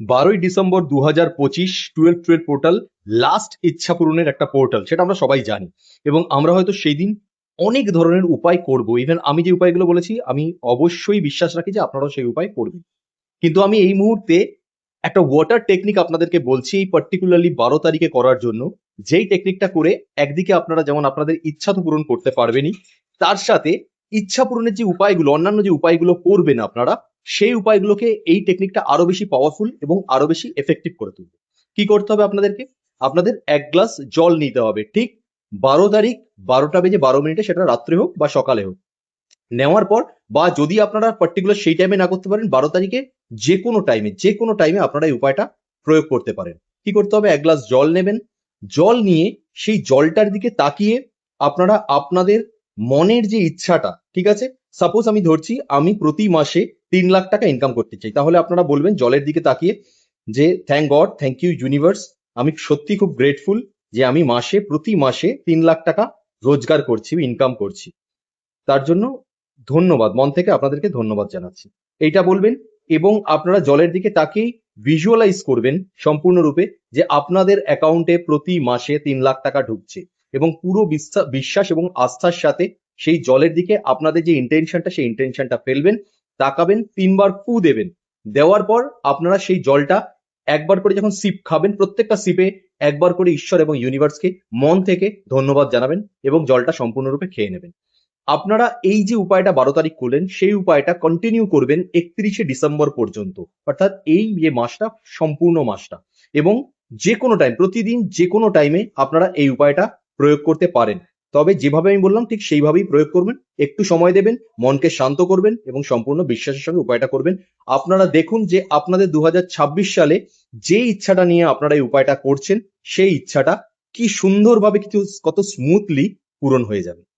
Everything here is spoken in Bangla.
বারোই ডিসেম্বর দু হাজার পঁচিশ টুয়েলভ টুয়েলভ পোর্টাল লাস্ট ইচ্ছা পূরণের একটা পোর্টাল, সেটা আমরা সবাই জানি। এবং আমরা হয়তো সেই দিন অনেক ধরনের উপায় করব। ইভেন আমি যে উপায়গুলো বলেছি, আমি অবশ্যই বিশ্বাস রাখি যে আপনারাও সেই উপায় করবেন। কিন্তু আমি এই মুহূর্তে একটা ওয়াটার টেকনিক আপনাদেরকে বলছি, এই পার্টিকুলারলি বারো তারিখে করার জন্য। যেই টেকনিকটা করে একদিকে আপনারা যেমন আপনাদের ইচ্ছা তো পূরণ করতে পারবেনই, তার সাথে ইচ্ছা পূরণের যে উপায়গুলো, অন্যান্য যে উপায়গুলো করবেন আপনারা সেই উপায়গুলোকে এই টেকনিকটা আরও বেশি পাওয়ারফুল এবং আরও বেশি এফেক্টিভ করে তুলবে। কি করতে হবে আপনাদেরকে? আপনাদের এক গ্লাস জল নিতে হবে। ঠিক বারো তারিখ বারোটা বেজে বারো মিনিটে সেটা রাত্রে হোক বা সকালে হোক। নেওয়ার পর বা যদি আপনারা পার্টিকুলার সেই টাইমে না করতে পারেন, বারো তারিখে যে কোনো টাইমে যে কোনো টাইমে আপনারা এই উপায়টা প্রয়োগ করতে পারেন। কি করতে হবে? এক গ্লাস জল নেবেন। জল নিয়ে সেই জলটার দিকে তাকিয়ে আপনারা আপনাদের মনের যে ইচ্ছাটা, ঠিক আছে? সাপোজ আমি ধরছি আমি প্রতি মাসে তিন লাখ টাকা ইনকাম করতে চাই। তাহলে আপনারা বলবেন জলের দিকে তাকিয়ে যে thank God thank you universe আমি সত্যি খুব গ্রেটফুল যে, আমি মাসে, প্রতি মাসে তিন লাখ টাকা রোজগার করছি ইনকাম করছি। তার জন্য ধন্যবাদ। মন থেকে আপনাদেরকে ধন্যবাদ জানাচ্ছি। এইটা বলবেন এবং আপনারা জলের দিকে তাকিয়ে ভিজুয়ালাইজ করবেন সম্পূর্ণরূপে যে, আপনাদের অ্যাকাউন্টে প্রতি মাসে তিন লাখ টাকা ঢুকছে এবং পুরো বিশ্বাস বিশ্বাস এবং আস্থার সাথে সেই জলের দিকে আপনাদের যে ইন্টেনশনটা সেই ইন্টেনশনটা ফেলবেন। তাকাবেন, তিনবার ফু দেবেন। দেওয়ার পর আপনারা সেই জলটা একবার করে যখন সিপ খাবেন, প্রত্যেকটা সিপে একবার করে ঈশ্বর এবং ইউনিভার্সকে মন থেকে ধন্যবাদ জানাবেন এবং জলটা সম্পূর্ণরূপে খেয়ে নেবেন। আপনারা এই যে উপায়টা বারো তারিখ করলেন, সেই উপায়টা কন্টিনিউ করবেন একত্রিশে ডিসেম্বর পর্যন্ত। অর্থাৎ এই যে মাসটা, সম্পূর্ণ মাসটা। এবং যে কোনো টাইম প্রতিদিন যে কোনো টাইমে আপনারা এই উপায়টা প্রয়োগ করতে পারেন। তবে যেভাবে আমি বললাম, ঠিক সেইভাবেই প্রয়োগ করবেন। একটু সময় দেবেন, মনকে শান্ত করবেন এবং সম্পূর্ণ বিশ্বাসের সঙ্গে উপায়টা করবেন। আপনারা দেখুন যে আপনাদের দু হাজার ছাব্বিশ সালে যে ইচ্ছাটা নিয়ে আপনারা এই উপায়টা করছেন, সেই ইচ্ছাটা কি সুন্দরভাবে কিছু, কত স্মুথলি পূরণ হয়ে যাবে।